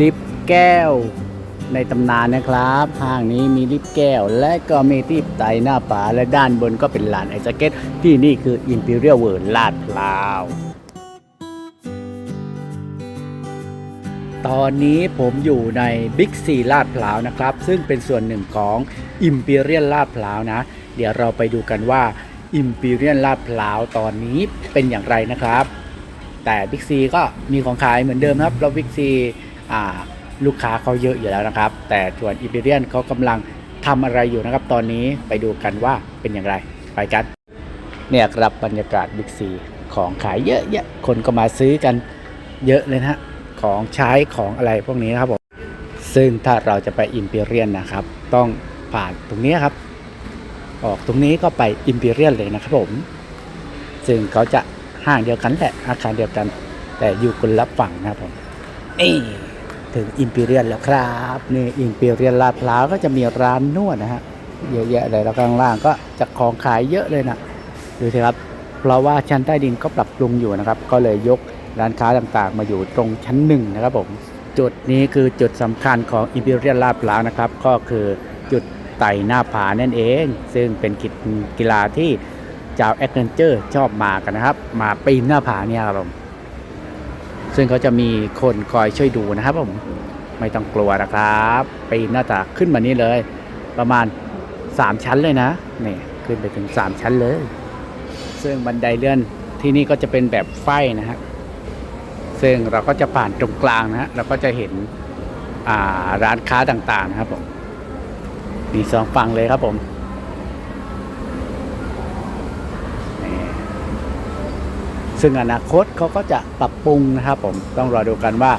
ลิฟต์แก้ว ในตำนานนะครับห้างนี้มีลิฟต์แก้ว และก็มีที่ไต่หน้าผาและด้านบนก็เป็นลานไอสเก็ตที่นี่คือ Imperial World ลาดพร้าวตอนนี้ผมอยู่ในบิ๊กซีลาดพร้าวนะครับ ซึ่งเป็นส่วนหนึ่งของ Imperial ลลาดพร้าวนะ เดี๋ยวเราไปดูกันว่า Imperial ลลาดพร้าวตอนนี้เป็นอย่างไรนะครับ แต่บิ๊กซีก็มีของขายเหมือนเดิมครับเราบิ๊กซีอ่า ลูกค้าเขาเยอะอยู่แล้วนะครับ แต่ส่วน Imperial เขากำลังทำอะไรอยู่นะครับ ตอนนี้ไปดูกันว่าเป็นอย่างไร ไปกัน เนี่ยครับบรรยากาศบิ๊กซีของขายเยอะแยะคนก็มาซื้อกันเยอะเลยนะฮะของใช้ของอะไรพวกนี้นะครับผมซึ่งถ้าเราจะไปอิมพีเรียนนะครับ ต้องผ่านตรงนี้ครับ ออกตรงนี้ก็ไปอิมพีเรียนเลยนะครับผม ซึ่งเขาจะห้างเดียวกันแหละอาคารเดียวกัน แต่อยู่คนละฝั่งนะครับผมเอ้ ถึงอิมพีเรียนแล้วครับนี่อิมพีเรียนลาดพร้าวก็จะมีร้านนวดนะฮะเยอะแยะเลยแล้วข้างล่างก็จะของขายเยอะเลยนะดูสิครับ เพราะว่าชั้นใต้ดินก็ปรับปรุงอยู่นะครับ ก็เลยยกร้านค้าต่างๆ มาอยู่ตรงชั้นหนึ่งนะครับผมจุดนี้คือจุดสำคัญของ Imperial ลาดพร้าวนะครับ ก็คือจุดไต่หน้าผานั่นเอง ซึ่งเป็นกีฬาที่ชาวแอดเวนเจอร์ชอบมากันนะครับ มาปีนหน้าผาเนี่ยครับผมซึ่งเขาจะมีคนคอยช่วยดูนะครับผม ไม่ต้องกลัวนะครับปีนหน้าตาขึ้นมานี่เลย ประมาณ 3 ชั้นเลยนะนี่ขึ้นไปถึง 3 ชั้นเลย ซึ่งบันไดเลื่อนที่นี่ก็จะเป็นแบบไฟนะฮะซึ่งเราก็จะผ่านตรงกลางนะฮะเราก็จะเห็นร้านค้าต่างๆนะครับผมมีสองฝั่งเลยครับผมซึ่งอนาคตเขาก็จะปรับปรุงนะครับผมต้องรอดูกันว่า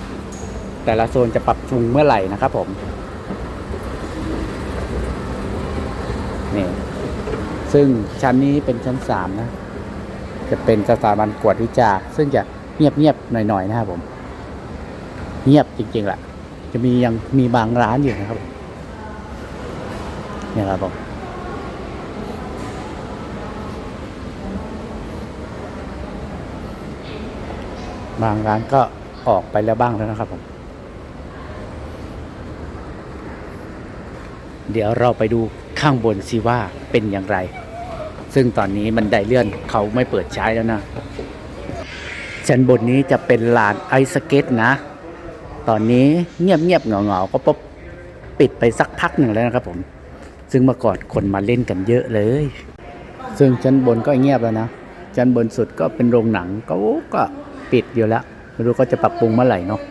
แต่ละโซนจะปรับปรุงเมื่อไหร่นะครับผมนี่ซึ่งชั้นนี้เป็นชั้นสามนะ จะเป็นสถาบันกวดวิจาซึ่งจะเงียบๆหน่อยๆนะครับผม เงียบจริงๆแหละจะมียังมีบางร้านอยู่นะครับผมเนี่ยครับผมบางร้านก็ออกไปแล้วบ้างแล้วนะครับผม เดี๋ยวเราไปดูข้างบนสิว่าเป็นอย่างไร ซึ่งตอนนี้มันไดเลื่อนเขาไม่เปิดใช้แล้วนะชั้นบนนี้จะเป็นลานไอสเก็ตนะ ตอนนี้เงียบเงียบๆเหงาเหงาๆก็ปบปิดไปสักพักหนึ่งแล้วนะครับผม ซึ่งเมื่อก่อนคนมาเล่นกันเยอะเลย ซึ่งชั้นบนก็เงียบแล้วนะ ชั้นบนสุดก็เป็นโรงหนังก็ก็ปิดอยู่แล้ว ไม่รู้ก็จะปรับปรุงเมื่อไหร่เนาะ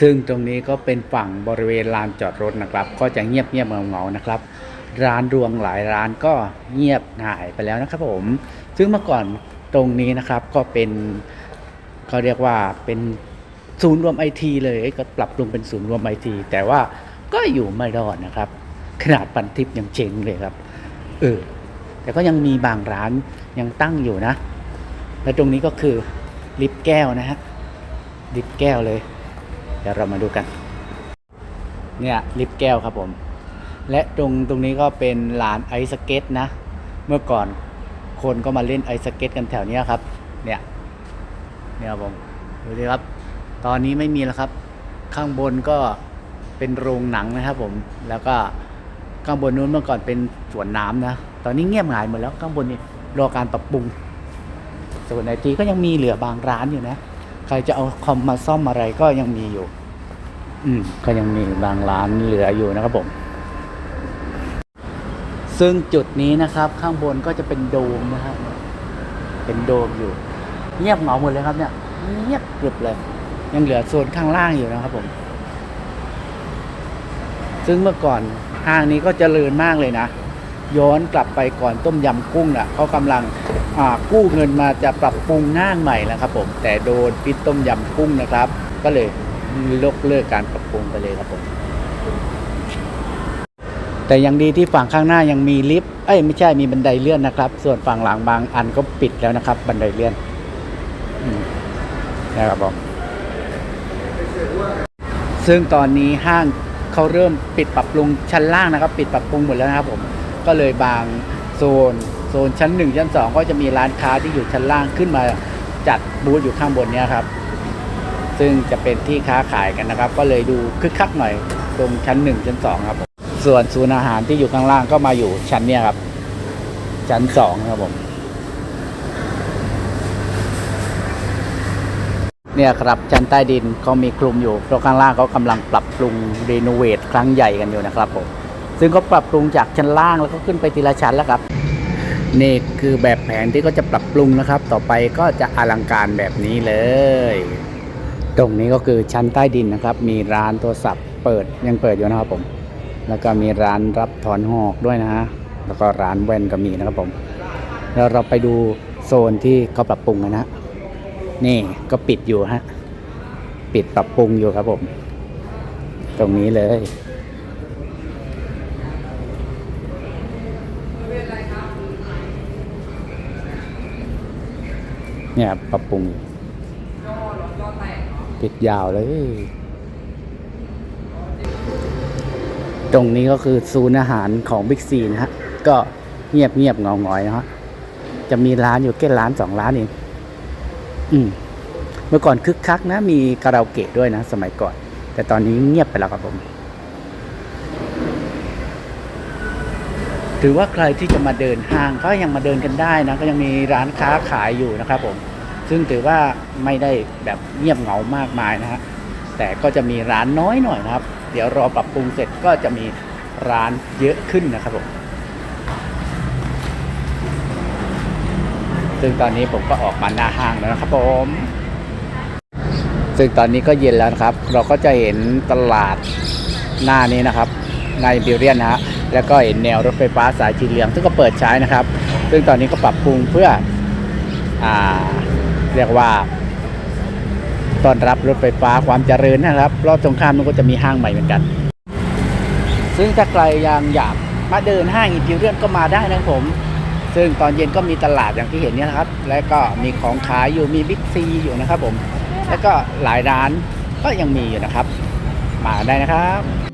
ซึ่งตรงนี้ก็เป็นฝั่งบริเวณลานจอดรถนะครับ ก็จะเงียบเงียบๆเงาๆนะครับ ร้านรวงหลายร้านก็เงียบหายไปแล้วนะครับผม ซึ่งเมื่อก่อนตรงนี้นะครับก็เป็นเขาเรียกว่าเป็นศูนย์รวมไอทีเลยก็ปรับปรุงเป็นศูนย์รวมไอทีแต่ว่าก็อยู่ไม่รอดนะครับ ขนาดปันทิปยังเจ๊งเลยครับเออแต่ก็ยังมีบางร้านยังตั้งอยู่นะ และตรงนี้ก็คือลิฟต์แก้วนะฮะลิฟต์แก้วเลย เดี๋ยวเรามาดูกัน เนี่ยลิฟต์แก้วครับผม และตรงตรงนี้ก็เป็นลานไอซ์สเก็ตนะ เมื่อก่อนคนก็มาเล่นไอซ์สเก็ตกันแถวนี้ครับ เนี่ย เนี่ยครับผม ดูดิครับ ตอนนี้ไม่มีแล้วครับ ข้างบนก็เป็นโรงหนังนะครับผม แล้วก็ข้างบนนู้นเมื่อก่อนเป็นสวนน้ำนะ ตอนนี้เงียบหายหมดแล้วข้างบนนี่รอการปรับปรุง ส่วนไอทีก็ยังมีเหลือบางร้านอยู่นะ ใครจะเอาคอมมาซ่อมอะไรก็ยังมีอยู่ อืมก็ยังมีบางร้านเหลืออยู่นะครับผม ซึ่งจุดนี้นะครับ ข้างบนก็จะเป็นโดมนะครับเป็นโดมอยู่ เงียบเหงาหมดเลยครับเนี่ยเงียบกริบเลย ยังเหลือโซนข้างล่างอยู่นะครับผม ซึ่งเมื่อก่อนห้างนี้ก็เจริญมากเลยนะ ย้อนกลับไปก่อนต้มยำกุ้งน่ะเขากำลังกู้เงินมาจะปรับปรุงห้างใหม่แล้วครับผมแต่โดนพิษต้มยำกุ้งนะครับ ก็เลยยกเลิกการปรับปรุงไปเลยครับผมแต่ยังดีที่ฝั่งข้างหน้ายังมีลิฟต์เอ้ยไม่ใช่มีบันไดเลื่อนนะครับ ส่วนฝั่งหลังบางอันก็ปิดแล้วนะครับ บันไดเลื่อนนะครับผมซึ่งตอนนี้ห้างเขาเริ่มปิดปรับปรุงชั้นล่างนะครับ ปิดปรับปรุงหมดแล้วนะครับผม ก็เลยบางโซนโซนชั้นหนึ่งชั้นสองก็จะมีร้านค้าที่อยู่ชั้นล่างขึ้นมาจัดบูธอยู่ข้างบนเนี้ยครับ ซึ่งจะเป็นที่ค้าขายกันนะครับ ก็เลยดูคึกคักหน่อยตรงชั้นหนึ่งชั้นสองครับ ส่วนศูนย์อาหารที่อยู่ข้างล่างก็มาอยู่ชั้นเนี่ยครับ ชั้นสองครับผมเนี่ยครับชั้นใต้ดินเขามีคลุมอยู่เพราะข้างล่างเขากำลังปรับปรุงรีโนเวทครั้งใหญ่กันอยู่นะครับผม ซึ่งก็ปรับปรุงจากชั้นล่างแล้วก็ขึ้นไปทีละชั้นแล้วครับนี่คือแบบแผนที่ก็จะปรับปรุงนะครับ ต่อไปก็จะอลังการแบบนี้เลย ตรงนี้ก็คือชั้นใต้ดินนะครับ มีร้านโทรศัพท์เปิดยังเปิดอยู่นะครับผม แล้วก็มีร้านรับถอนหอกด้วยนะฮะแล้วก็ร้านแว่นก็มีนะครับผม แล้วเราไปดูโซนที่เขาปรับปรุงกันนะฮะนี่ก็ปิดอยู่ฮะปิดปรับปรุงอยู่ครับผม ตรงนี้เลย เนี่ยปรับปรุงอยู่ปิดยาวเลย ตรงนี้ก็คือศูนย์อาหารของบิ๊กซีนะฮะ ก็เงียบเงียบเงาหงอยนะฮะ จะมีร้านอยู่แค่ร้านสองร้านเองอืม เมื่อก่อนคึกคักนะ มีคาราโอเกะด้วยนะ สมัยก่อน แต่ตอนนี้เงียบไปแล้วครับผม ถือว่าใครที่จะมาเดินห้างก็ยังมาเดินกันได้นะก็ยังมีร้านค้าขายอยู่นะครับผมซึ่งถือว่าไม่ได้แบบเงียบเหงามากมายนะฮะแต่ก็จะมีร้านน้อยหน่อยนะครับ เดี๋ยวรอปรับปรุงเสร็จก็จะมีร้านเยอะขึ้นนะครับผมซึ่งตอนนี้ผมก็ออกมาหน้าห้างแล้วนะครับผมซึ่งตอนนี้ก็เย็นแล้วนะครับ เราก็จะเห็นตลาดหน้านี้นะครับ ในบิวเรียนนะฮะแล้วก็เห็นแนวรถไฟฟ้าสายสีเหลืองซึ่งก็เปิดใช้นะครับ ซึ่งตอนนี้ก็ปรับปรุงเพื่ออเรียกว่าต้อนรับรถไฟฟ้าความเจริญนะครับ รอบตรงข้ามมันก็จะมีห้างใหม่เหมือนกัน ซึ่งถ้าใครยังอยากมาเดินห้างอิมพีเรียนก็มาได้นะผม ซึ่งตอนเย็นก็มีตลาดอย่างที่เห็นนี่นะครับ และก็มีของขายอยู่มีบิ๊กซีอยู่นะครับผม แล้วก็หลายร้านก็ยังมีอยู่นะครับ มาได้นะครับ